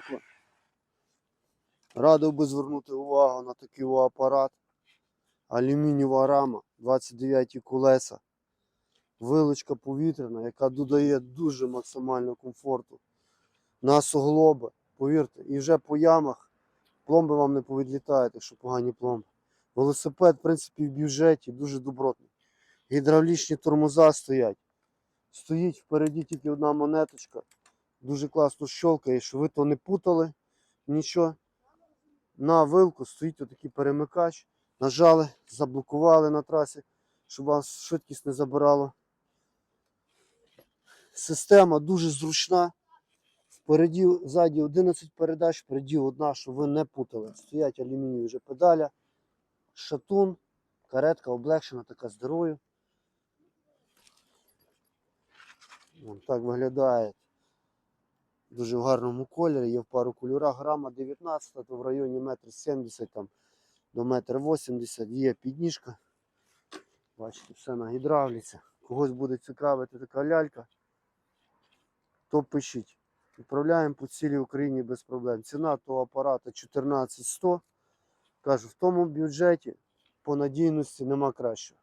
коротесенько. Радив би звернути увагу на такий апарат. Алюмінієва рама, 29 колеса, вилочка повітряна, яка додає дуже максимально комфорту на суглоби, повірте, і вже по ямах пломби вам не повідлітають, якщо погані пломби. Велосипед, в принципі, в бюджеті дуже добротний. Гідравлічні тормоза стоять. Стоїть впереді тільки одна монеточка. Дуже класно щолкає, що ви то не путали нічого. На вилку стоїть отакий перемикач. Нажали, заблокували на трасі, щоб вас швидкість не забирало. Система дуже зручна. Впереді, ззаді 11 передач, впереді одна, щоб ви не путали. Стоять алюмінієві вже педаля, шатун, каретка облегшена, така з дирою. Так виглядає. Дуже в гарному кольорі, є в пару кольорах. Грама 19, то в районі 1,70 м до 1,80 м є підніжка. Бачите, все на гідравліці. Когось буде цікавити така лялька, то пишіть. Відправляємо по цілій Україні без проблем. Ціна того апарата 14100. Кажу, в тому бюджеті по надійності нема кращого.